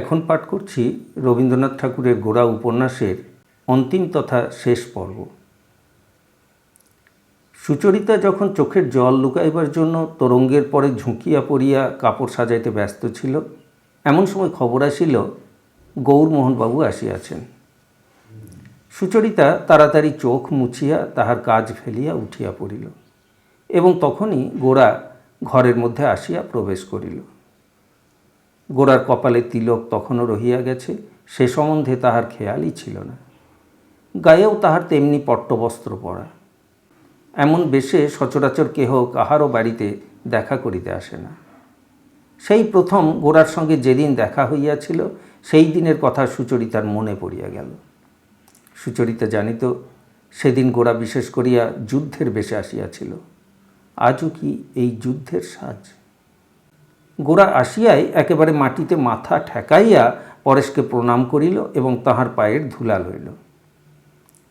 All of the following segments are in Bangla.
এখন পাঠ করছি রবীন্দ্রনাথ ঠাকুরের গোড়া উপন্যাসের অন্তিম তথা শেষ পর্ব। সুচরিতা যখন চোখের জল লুকাইবার জন্য তরঙ্গের পরে ঝুঁকিয়া পড়িয়া কাপড় সাজাইতে ব্যস্ত ছিল, এমন সময় খবর আসিল, গৌরমোহনবাবু আসিয়াছেন। সুচরিতা তাড়াতাড়ি চোখ মুছিয়া তাহার কাজ ফেলিয়া উঠিয়া পড়িল এবং তখনই গোড়া ঘরের মধ্যে আসিয়া প্রবেশ করিল। গোড়ার কপালে তিলক তখনও রহিয়া গেছে, সে সম্বন্ধে তাহার খেয়ালই ছিল না। গায়েও তাহার তেমনি পট্টবস্ত্র পরা। এমন বেশে সচরাচর কেহ কাহারও বাড়িতে দেখা করিতে আসে না। সেই প্রথম গোড়ার সঙ্গে যেদিন দেখা হইয়াছিল, সেই দিনের কথা সুচরিতার মনে পড়িয়া গেল। সুচরিতা জানিত, সেদিন গোড়া বিশেষ করিয়া যুদ্ধের বেশে আসিয়াছিল। আজও কি এই যুদ্ধের সাজ? গোড়া আসিয়াই একেবারে মাটিতে মাথা ঠেকাইয়া পরেশকে প্রণাম করিল এবং তাহার পায়ের ধুলা লইল।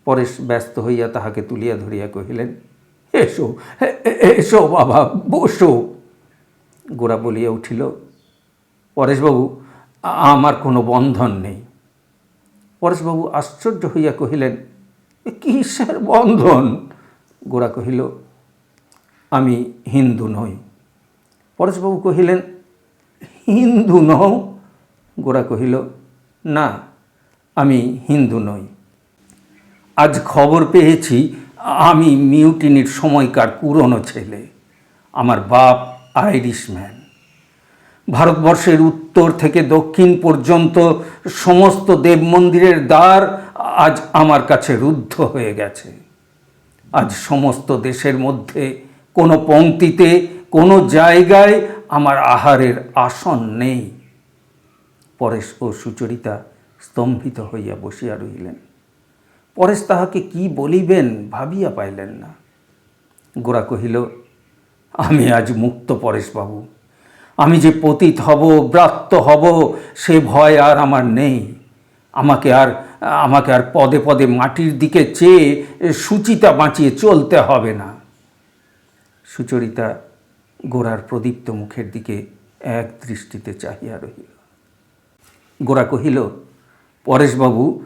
পরেশ ব্যস্ত হইয়া তাহাকে তুলিয়া ধরিয়া কহিলেন, এসো এসো বাবা, বসো। গোড়া বলিয়া উঠিল, পরেশবাবু, আমার কোনো বন্ধন নেই। পরেশবাবু আশ্চর্য হইয়া কহিলেন, "এ কিসের বন্ধন? গোড়া কহিল, আমি হিন্দু নই। পরেশবাবু কহিলেন হিন্দু নও? গোড়া কহিল, না, আমি হিন্দু নই। আজ খবর পেয়েছি, আমি মিউটিনির সময়কার পুরনো ছেলে, আমার বাপ আইরিশম্যান। ভারতবর্ষের উত্তর থেকে দক্ষিণ পর্যন্ত সমস্ত দেব মন্দিরের দ্বার আজ আমার কাছে রুদ্ধ হয়ে গেছে। আজ সমস্ত দেশের মধ্যে কোনো পংক্তিতে কোনো জায়গায় আমার আহারের আসন নেই। পরেশ ও সুচরিতা স্তম্ভিত হইয়া বসিয়া রহিলেন। পরেশ তাহাকে কি বলিবেন ভাবিয়া পাইলেন না। গোরা কহিল, আমি আজ মুক্ত পরেশবাবু আমি যে পতিত হব, ব্রাত্য হব, সে ভয় আর আমার নেই। আমাকে আর আমাকে আর পদে পদে মাটির দিকে চেয়ে সুচিতা বাঁচিয়ে চলতে হবে না। সুচরিতা গোরার প্রদীপ্ত মুখের দিকে এক দৃষ্টিতে চাহিয়া রহিল। গোরা কহিল, পরেশবাবু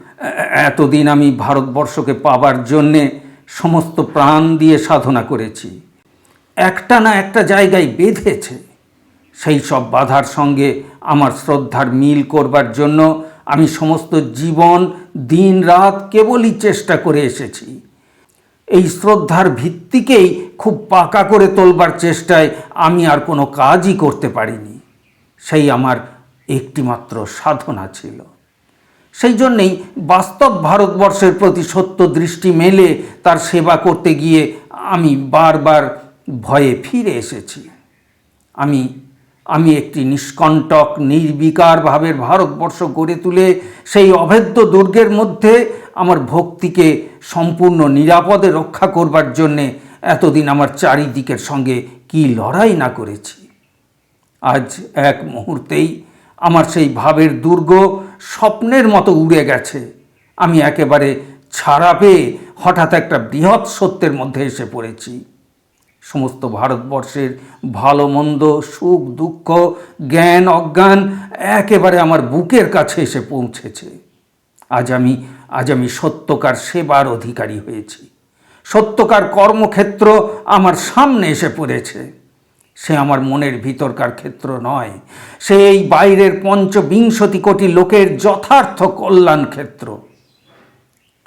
এতদিন আমি ভারতবর্ষকে পাবার জন্যে সমস্ত প্রাণ দিয়ে সাধনা করেছি। একটা না একটা জায়গায় বেঁধেছে। সেই সব বাধার সঙ্গে আমার শ্রদ্ধার মিল করবার জন্য আমি সমস্ত জীবন দিন রাত কেবলই চেষ্টা করে এসেছি। এই শ্রদ্ধার ভিত্তিকেই খুব পাকা করে তোলবার চেষ্টায় আমি আর কোনো কাজই করতে পারিনি। সেই আমার একটিমাত্র সাধনা ছিল। সেই জন্যেই বাস্তব ভারতবর্ষের প্রতি সত্য দৃষ্টি মেলে তার সেবা করতে গিয়ে আমি বারবার ভয়ে ফিরে এসেছি। আমি আমি একটি নিষ্কণ্টক, নির্বিকার ভাবের ভারতবর্ষ গড়ে তুলে সেই অভেদ্য দুর্গের মধ্যে আমার ভক্তিকে সম্পূর্ণ নিরাপদে রক্ষা করবার জন্যে এতদিন আমার চারিদিকের সঙ্গে কি লড়াই না করেছি। আজ এক মুহূর্তেই আমার সেই ভাবের দুর্গ স্বপ্নের মতো উড়ে গেছে। আমি একেবারে ছাড়া পেয়ে হঠাৎ একটা বৃহৎ সত্যের মধ্যে এসে পড়েছি। সমস্ত ভারতবর্ষের ভালো, মন্দ, সুখ, দুঃখ, জ্ঞান, অজ্ঞান একেবারে আমার বুকের কাছে এসে পৌঁছেছে। আজ আমি আজ আমি সত্যকার সেবার অধিকারী হয়েছি। সত্যকার কর্মক্ষেত্র আমার সামনে এসে পড়েছে। সে আমার মনের ভিতরকার ক্ষেত্র নয়। সে এই বাইরের পঞ্চবিংশতি কোটি লোকের যথার্থ কল্যাণ ক্ষেত্র।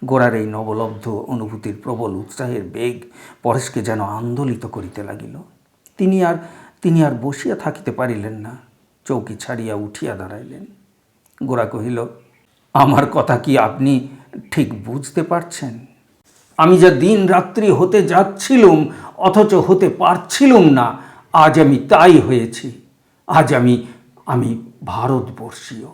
গোড়ার এই নবলব্ধ অনুভূতির প্রবল উৎসাহের বেগ পরেশকে যেন আন্দোলিত করিতে লাগিল। তিনি আর তিনি আর বসিয়া থাকিতে পারিলেন না। চৌকি ছাড়িয়া উঠিয়া দাঁড়াইলেন। গোরা কহিল আমার কথা কি আপনি ঠিক বুঝতে পারছেন? আমি যা দিন রাত্রি হতে যাচ্ছিলুম, অথচ হতে পারছিলুম না, আজ আমি তাই হয়েছি। আজ আমি আমি ভারতবর্ষীয়।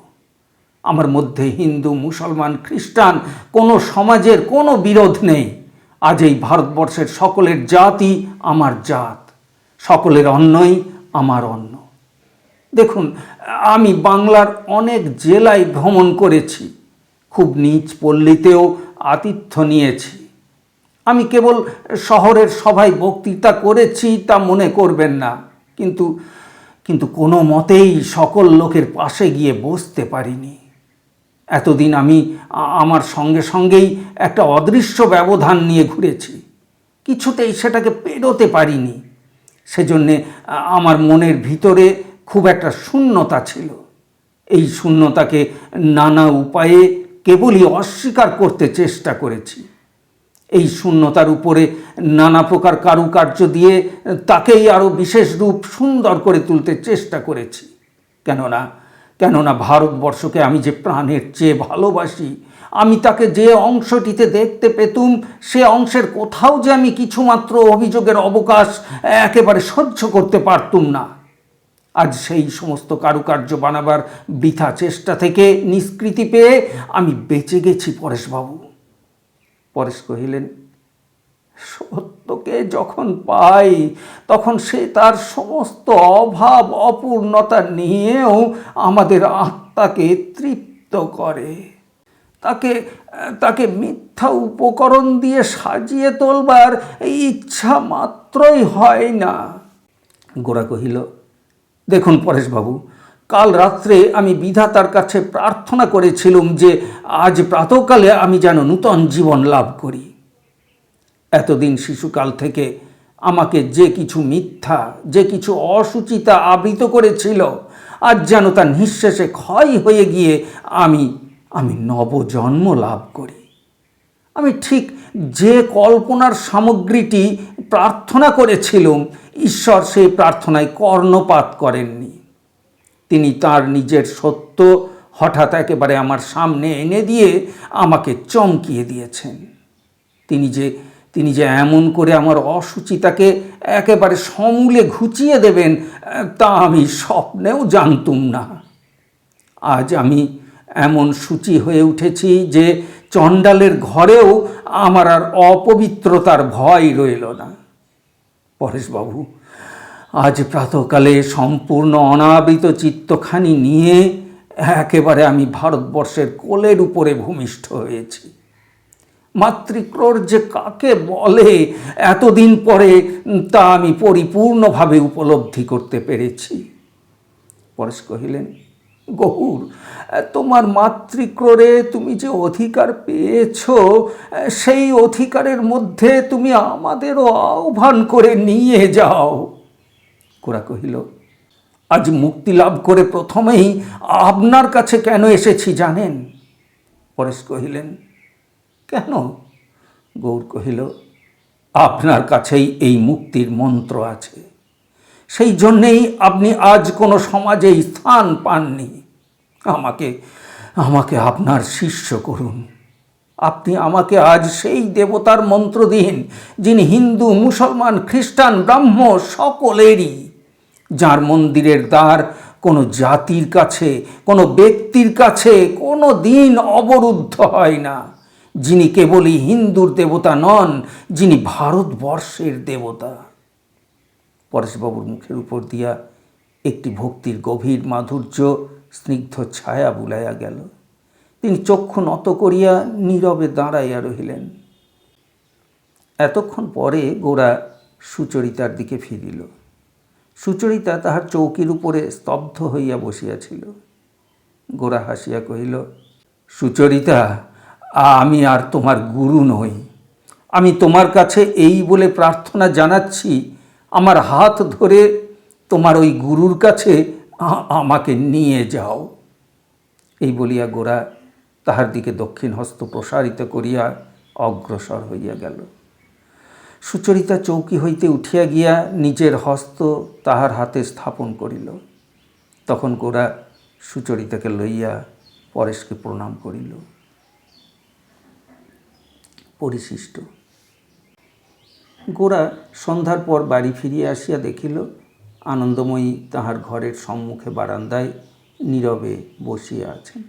আমার মধ্যে হিন্দু, মুসলমান, খ্রিস্টান, কোনো সমাজের কোনো বিরোধ নেই। আজ এই ভারতবর্ষের সকলের জাতি আমার জাত। সকলের অন্নই আমার অন্ন। দেখুন, আমি বাংলার অনেক জেলায় ভ্রমণ করেছি। খুব নিচ পল্লীতেও আতিথ্য নিয়েছি। আমি কেবল শহরের সভায় বক্তৃতা করেছি, তা মনে করবেন না। কিন্তু কিন্তু কোনো মতেই সকল লোকের পাশে গিয়ে বসতে পারিনি। এতদিন আমি আমার সঙ্গে সঙ্গেই একটা অদৃশ্য ব্যবধান নিয়ে ঘুরেছি। কিছুতেই সেটাকে পেরোতে পারিনি। সেজন্যে আমার মনের ভিতরে খুব একটা শূন্যতা ছিল। এই শূন্যতাকে নানা উপায়ে কেবলই অস্বীকার করতে চেষ্টা করেছি। এই শূন্যতার উপরে নানা প্রকার কারুকার্য দিয়ে তাকেই আরও বিশেষ রূপ সুন্দর করে তুলতে চেষ্টা করেছি। কেননা কেননা ভারতবর্ষকে আমি যে প্রাণের চেয়ে ভালোবাসি, আমি তাকে যে অংশটিতে দেখতে পেতুম, সে অংশের কোথাও যে আমি কিছুমাত্র অভিযোগের অবকাশ একেবারে সহ্য করতে পারতুম না। আজ সেই সমস্ত কারুকার্য বানাবার বৃথা চেষ্টা থেকে নিষ্কৃতি পেয়ে আমি বেঁচে গেছি পরেশবাবু। পরেশ কহিলেন, সত্যকে যখন পাই, তখন সে তার সমস্ত অভাব অপূর্ণতা নিয়েও আমাদের আত্মাকে তৃপ্ত করে। তাকে তাকে মিথ্যা উপকরণ দিয়ে সাজিয়ে তোলবার ইচ্ছা মাত্রই হয় না। গোরা কহিল দেখুন পরেশবাবু, কাল রাত্রে আমি বিধাতার কাছে প্রার্থনা করেছিলুম যে আজ প্রাতকালে আমি যেন নূতন জীবন লাভ করি। এতদিন শিশুকাল থেকে আমাকে যে কিছু মিথ্যা, যে কিছু অসুচিতা আবৃত করেছিল, আজ যেন তা নিঃশেষে ক্ষয় হয়ে গিয়ে আমি আমি নবজন্ম লাভ করি। আমি ঠিক যে কল্পনার সামগ্রীটি প্রার্থনা করেছিলুম, ঈশ্বর সেই প্রার্থনায় কর্ণপাত করেননি। তিনি তার নিজের সত্য হঠাৎ একেবারে আমার সামনে এনে দিয়ে আমাকে চমকিয়ে দিয়েছেন। তিনি যে তিনি যে এমন করে আমার অসুচিতাকে একেবারে সমূলে ঘুচিয়ে দেবেন, তা আমি স্বপ্নেও জানতুম না। আজ আমি এমন সূচি হয়ে উঠেছি যে চণ্ডালের ঘরেও আমার আর অপবিত্রতার ভয় রইল না। পরেশবাবু, আজ প্রাতকালে সম্পূর্ণ অনাবৃত চিত্তখানি নিয়ে একেবারে আমি ভারতবর্ষের কোলের উপরে ভূমিষ্ঠ হয়েছি। মাতৃক্রোর যে কাকে বলে, এতদিন পরে তা আমি পরিপূর্ণভাবে উপলব্ধি করতে পেরেছি। পরেশ কহিলেন গহুর। তোমার মাতৃক্রোরে তুমি যে অধিকার পেয়েছ, সেই অধিকারের মধ্যে তুমি আমাদেরও আহ্বান করে নিয়ে যাও। কোরা কহিল, আজ মুক্তি লাভ করে প্রথমেই আপনার কাছে কেন এসেছি জানেন? পরেশ কহিলেন, কেন? গৌর কহিল, আপনার কাছেই এই মুক্তির মন্ত্র আছে। সেই জন্যেই আপনি আজ কোনো সমাজে স্থান পাননি। আমাকে আমাকে আপনার শিষ্য করুন। আপনি আমাকে আজ সেই দেবতার মন্ত্র দিন, যিনি হিন্দু, মুসলমান, খ্রিস্টান, ব্রাহ্ম সকলেরই, যার মন্দিরের দ্বার কোনো জাতির কাছে, কোনো ব্যক্তির কাছে কোনো দিন অবরুদ্ধ হয় না। যিনি কেবলই হিন্দুর দেবতা নন, যিনি ভারতবর্ষের দেবতা। পরেশবাবুর মুখের উপর দিয়া একটি ভক্তির গভীর মাধুর্য, স্নিগ্ধ ছায়া বুলাইয়া গেল। তিনি চক্ষু নত করিয়া নীরবে দাঁড়াইয়া রহিলেন। এতক্ষণ পরে গোরা সুচরিতার দিকে ফিরিল। সুচরিতা তাহার চৌকির উপরে স্তব্ধ হইয়া বসিয়াছিল। গোরা হাসিয়া কহিল, সুচরিতা, আমি আর তোমার গুরু নই। আমি তোমার কাছে এই বলে প্রার্থনা জানাচ্ছি আমার হাত ধরে তোমার ওই গুরুর কাছে আমাকে নিয়ে যাও। এই বলিয়া গোরা তাহার দিকে দক্ষিণ হস্ত প্রসারিত করিয়া অগ্রসর হইয়া গেল। সুচরিতা চৌকি হইতে উঠিয়া গিয়া নিজের হস্ত তাহার হাতে স্থাপন করিল। তখন গোরা সুচরিতাকে লইয়া পরেশকে প্রণাম করিল। পরিশিষ্ট গোরা সন্ধ্যার পর বাড়ি ফিরিয়া আসিয়া দেখিল, আনন্দময়ী তাহার ঘরের সম্মুখে বারান্দায় নীরবে বসিয়া আছেন।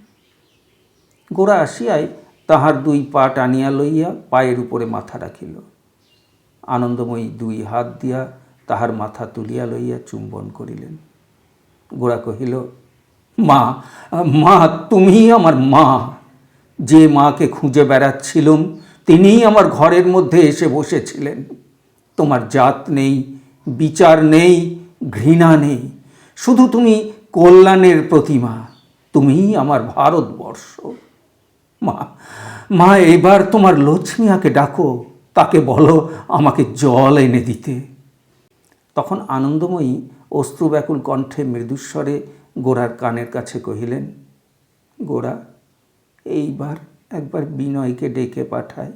গোরা আসিয়াই তাহার দুই পা টানিয়া লইয়া পায়ের উপরে মাথা রাখিল। আনন্দময়ী দুই হাত দিয়া তাহার মাথা তুলিয়া লইয়া চুম্বন করিলেন। গোরা কহিল, মা মা তুমি আমার মা। যে মাকে খুঁজে বেড়াচ্ছিলুম তিনিই আমার ঘরের মধ্যে এসে বসেছিলেন। তোমার জাত নেই, বিচার নেই, ঘৃণা নেই। শুধু তুমি কল্যাণের প্রতিমা, তুমিই আমার ভারতবর্ষ। মা মা, এবার তোমার লক্ষ্মীয়াকে ডাকো, তাকে বলো আমাকে জল এনে দিতে। তখন আনন্দময়ী অশ্রুব্যাকুল কণ্ঠে মৃদুস্বরে গোরার কানের কাছে কহিলেন, গোরা, এইবার একবার বিনয়কে ডেকে পাঠায়